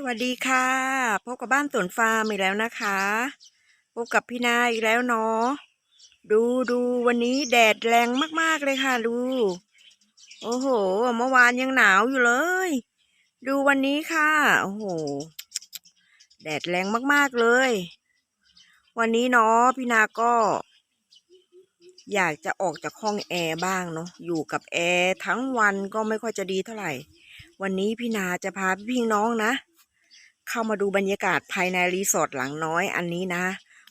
สวัสดีค่ะ พบกับบ้านสวนฟาร์มอีกแล้วนะคะ พบกับพี่นาอีกแล้วเนาะดูดูวันนี้แดดแรงมากๆเลยค่ะ ดู โอ้โห เมื่อวานยังหนาวอยู่เลย ดูวันนี้ค่ะ โอ้โห แดดแรงมากๆเลย วันนี้เนาะพี่นาก็ อยากจะออกจากห้องแอร์บ้างเนาะอยู่กับแอร์ทั้งวันก็ไม่ค่อยจะดีเท่าไหร่วันนี้พี่นาจะพาพี่พี่น้องนะ เข้ามาดูบรรยากาศภายในรีสอร์ทหลังน้อยอันนี้นะ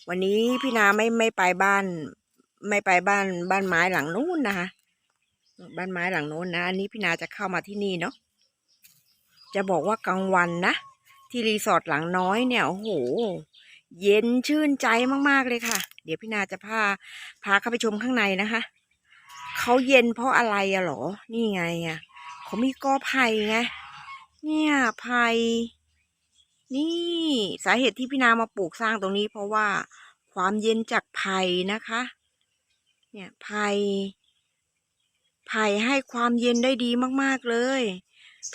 วันนี้พี่นาไม่ไม่ไปบ้าน ไม่ไปบ้านบ้านไม้หลังนู้นนะคะบ้านไม้หลังนู้นนะ อันนี้พี่นาจะเข้ามาที่นี่เนาะจะบอกว่ากลางวันนะ ที่รีสอร์ทหลังน้อยเนี่ยโอ้โหเย็นชื่นใจมากๆเลยค่ะ เดี๋ยวพี่นาจะพาพาเข้าไปชมข้างในนะคะเขาเย็นเพราะอะไรอะหรอ นี่ไงอะเขามีกอไผ่ไงเนี่ยไผ่ นี่สาเหตุที่พี่นามาปลูกสร้างตรงนี้ เพราะว่าความเย็นจากไผ่นะคะ เนี่ยไผ่ไผ่ให้ความเย็นได้ดีมากๆเลย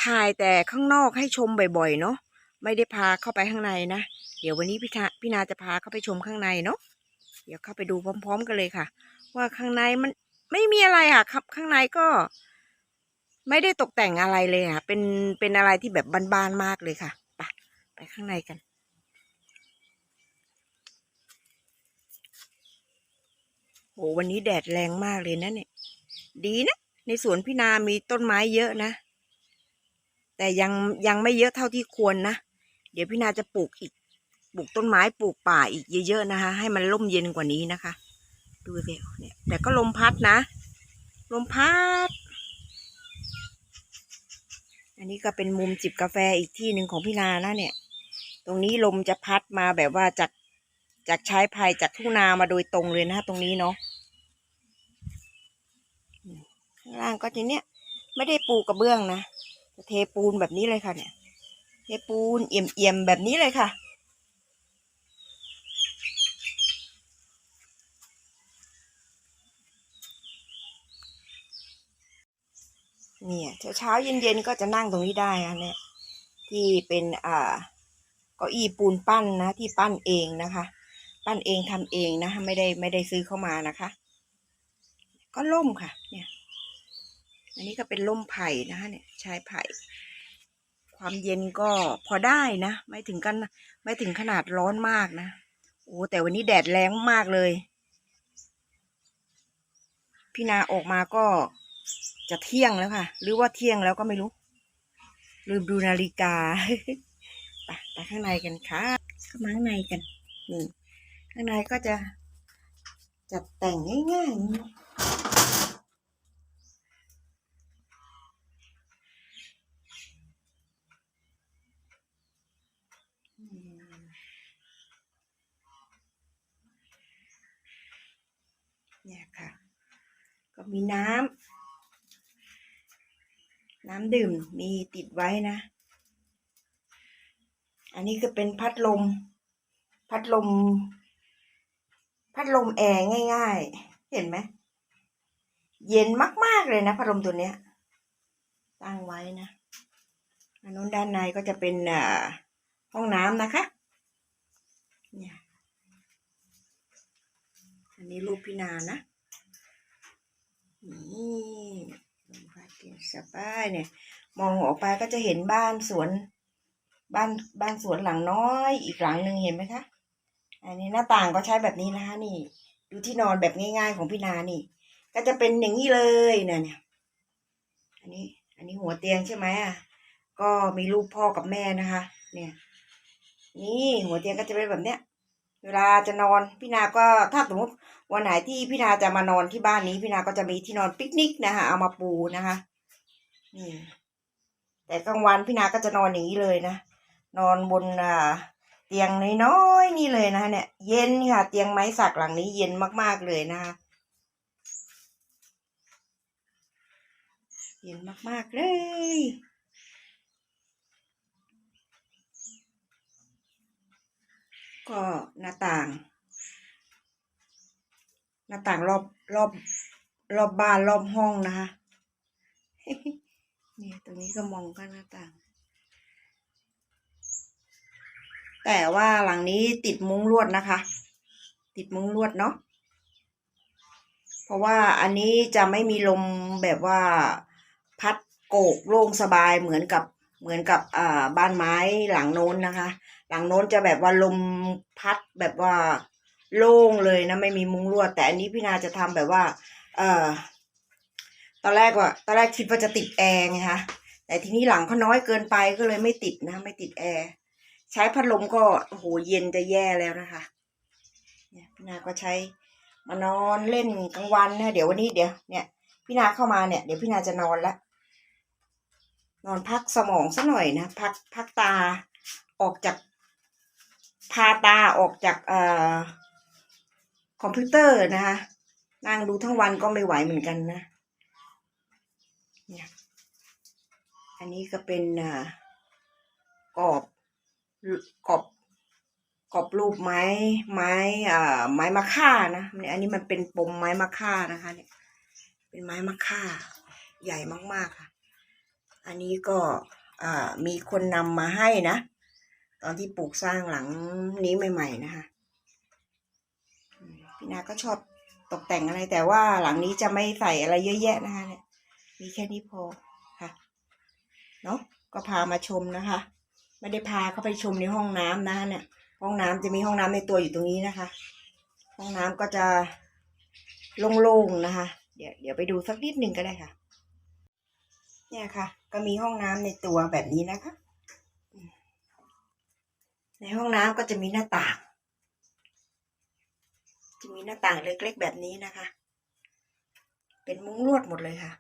ถ่ายแต่ข้างนอกให้ชมบ่อยๆเนาะไม่ได้พาเข้าไปข้างในนะ เดี๋ยววันนี้พี่นาพี่นาจะพาเข้าไปชมข้างในเนาะเดี๋ยวเข้าไปดูพร้อม ๆ กันเลยค่ะ ว่าข้างในมันไม่มีอะไรอะครับข้างในก็ ไม่ได้ตกแต่งอะไรเลยอะ เป็นเป็นอะไรที่แบบบานๆมากเลยค่ะ ข้างในกัน โหวันนี้แดดแรงมากเลยนะเนี่ย ดีนะ ในสวนพี่นามีต้นไม้เยอะนะ แต่ยังยังไม่เยอะเท่าที่ควรนะ เดี๋ยวพี่นาจะปลูกอีก ปลูกต้นไม้ปลูกป่าอีกเยอะๆนะคะ ให้มันร่มเย็นกว่านี้นะคะ ดูสิเนี่ย แต่ก็ลมพัดนะ ลมพัด อันนี้ก็เป็นมุมจิบกาแฟอีกที่หนึ่งของพี่นานะเนี่ย ตรงนี้ลมจะพัดมาแบบว่าจากจากชายไผ่จากทุ่งนามาโดยตรงเลยนะตรงนี้เนาะข้างล่างก็จะเนี้ยไม่ได้ปูกระเบื้องนะจะเทปูนแบบนี้เลยค่ะเนี่ย เทปูนเอี่ยมๆแบบนี้เลยค่ะเนี่ยเช้าเช้าเย็นเย็นก็จะนั่งตรงนี้ได้อะเนี่ยที่เป็นอ่า ก้าอี้ปูนปั้นนะ ที่ปั้นเองนะคะ ปั้นเองทำเองนะคะไม่ได้ไม่ได้ซื้อเข้ามานะคะ ก็ล่มค่ะ เนี่ย อันนี้ก็เป็นล่มไผ่นะคะ เนี่ยชายไผ่ ความเย็นก็พอได้นะ ไม่ถึงกันไม่ถึงขนาดร้อนมากนะโอ้แต่วันนี้แดดแรงมากเลยพี่นาออกมาก็จะเที่ยงแล้วค่ะ หรือว่าเที่ยงแล้วก็ไม่รู้ ลืมดูนาฬิกา ไปไปข้างในกันค่ะเข้ามาข้างในกันนี่ข้างในก็จะจัดแต่งง่ายๆนี่อืมเนี่ยค่ะ ก็มีน้ำน้ำดื่มมีติดไว้นะ อันนี้ก็เป็นพัดลม พัดลม พัดลมแอร์ง่ายๆ เห็นไหม เย็นมากๆเลยนะพัดลมตัวเนี้ย ตั้งไว้นะ อันนู้นด้านในก็จะเป็นอ่าห้องน้ำนะคะ เนี่ย อันนี้รูปพี่นานะ นี่ลมพัดเย็นสบายเนี่ย มองออกไปก็จะเห็นบ้านสวน บ้านบ้านสวนหลังน้อยอีกหลังหนึ่งเห็นไหมคะ อันนี้หน้าต่างก็ใช้แบบนี้นะคะนี่ ดูที่นอนแบบง่าย ๆ ของพี่นานี่ ก็จะเป็นอย่างนี้เลยเนี่ยเนี่ยอันนี้ อันนี้หัวเตียงใช่ไหมอะก็มีรูปพ่อกับแม่นะคะ เนี่ย นี่หัวเตียงก็จะเป็นแบบเนี้ย เวลาจะนอนพี่นาก็ถ้าสมมติวันไหนที่พี่นาจะมานอนที่บ้านนี้พี่นาก็จะมีที่นอนปิกนิกนะคะเอามาปูนะคะนี่แต่กลางวันพี่นาก็จะนอนอย่างนี้เลยนะ นอนบนอ่าเตียงน้อยๆนี่เลยนะคะเนี่ย เย็นค่ะ เตียงไม้สักหลังนี้เย็นมากๆเลยนะคะเย็นมากๆเลยก็หน้าต่าง หน้าต่างรอบรอบรอบบ้านรอบห้องนะคะนี่ตรงนี้ก็มองก็หน้าต่าง แต่ว่าหลังนี้ติดมุ้งลวดนะคะ ติดมุ้งลวดเนาะเพราะว่าอันนี้จะไม่มีลมแบบว่าพัดโกกโล่งสบายเหมือนกับเหมือนกับอ่าบ้านไม้หลังโน้นนะคะ หลังโน้นจะแบบว่าลมพัดแบบว่าโล่งเลยนะไม่มีมุ้งลวด แต่อันนี้พี่นาจะทำแบบว่า เอ่อตอนแรกว่าตอนแรกคิดว่าจะติดแอร์ไงคะแต่ทีนี้หลังเขาน้อยเกินไปก็เลยไม่ติดนะ ไม่ติดแอร์ ใช้พัดลมก็โอ้โหเย็นจะแย่แล้วนะคะเนี่ยพี่นาก็ใช้มานอนเล่นกลางวันนะเดี๋ยววันนี้เดี๋ยวเนี่ยพี่นาเข้ามาเนี่ยเดี๋ยวพี่นาจะนอนละนอนพักสมองสักหน่อยนะพักพักตาออกจากพาตาออกจากเอ่อคอมพิวเตอร์นะคะนั่งดูทั้งวันก็ไม่ไหวเหมือนกันนะเนี่ยอันนี้ก็เป็นอ่า กรอบกรอบรูปไม้ไม้อ่าไม้มะค่านะอันนี้มันเป็นปมไม้มะค่านะคะ เนี่ย เป็นไม้มะค่า ใหญ่มากๆค่ะ อันนี้ก็อ่ามีคนนำมาให้นะ ตอนที่ปลูกสร้างหลังนี้ใหม่ ๆ นะคะพี่นาก็ชอบตกแต่งอะไรแต่ว่าหลังนี้จะไม่ใส่อะไรเยอะแยะนะคะเนี่ยมีแค่นี้พอค่ะเนาะก็พามาชมนะคะ ไม่ได้พาเข้าไปชมในห้องน้ำนะคะเนี่ย ห้องน้ำจะมีห้องน้ำในตัวอยู่ตรงนี้นะคะ ห้องน้ำก็จะโล่งๆนะคะ เดี๋ยวเดี๋ยวไปดูสักนิดหนึ่งก็ได้ค่ะ เนี่ยค่ะ ก็มีห้องน้ำในตัวแบบนี้นะคะ ในห้องน้ำก็จะมีหน้าต่าง จะมีหน้าต่างเล็กๆแบบนี้นะคะ เป็นมุ้งลวดหมดเลยค่ะ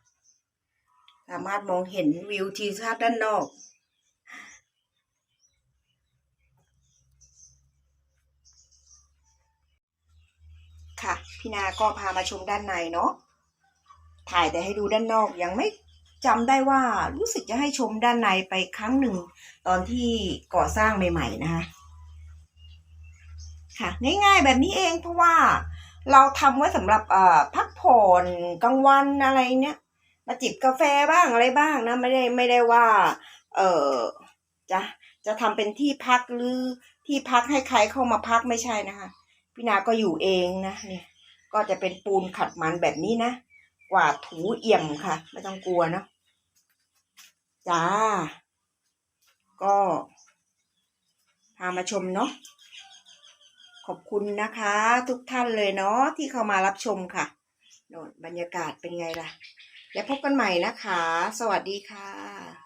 สามารถมองเห็นวิวทิวทัศน์ด้านนอก ค่ะ พี่นาก็พามาชมด้านในเนาะถ่ายแต่ให้ดูด้านนอกยังไม่จำได้ว่ารู้สึกจะให้ชมด้านในไปครั้งหนึ่ง ตอนที่ก่อสร้างใหม่ ๆ นะคะค่ะง่ายๆแบบนี้เองเพราะว่าเราทำไว้สำหรับพักผ่อนกลางวันอะไรเนี้ยมาจิบกาแฟบ้างอะไรบ้างนะไม่ได้ไม่ได้ว่า เออจะจะทำเป็นที่พักหรือที่พักให้ใครเข้ามาพักไม่ใช่นะคะพี่นาก็อยู่เองนะเนี่ย ก็จะเป็นปูนขัดมันแบบนี้นะกวาดถูเอี่ยมค่ะ ไม่ต้องกลัวเนอะจ้า ก็พามาชมเนาะขอบคุณนะคะ ทุกท่านเลยเนาะที่เข้ามารับชมค่ะโน่นบรรยากาศเป็นไงล่ะ แล้วพบกันใหม่นะคะ สวัสดีค่ะ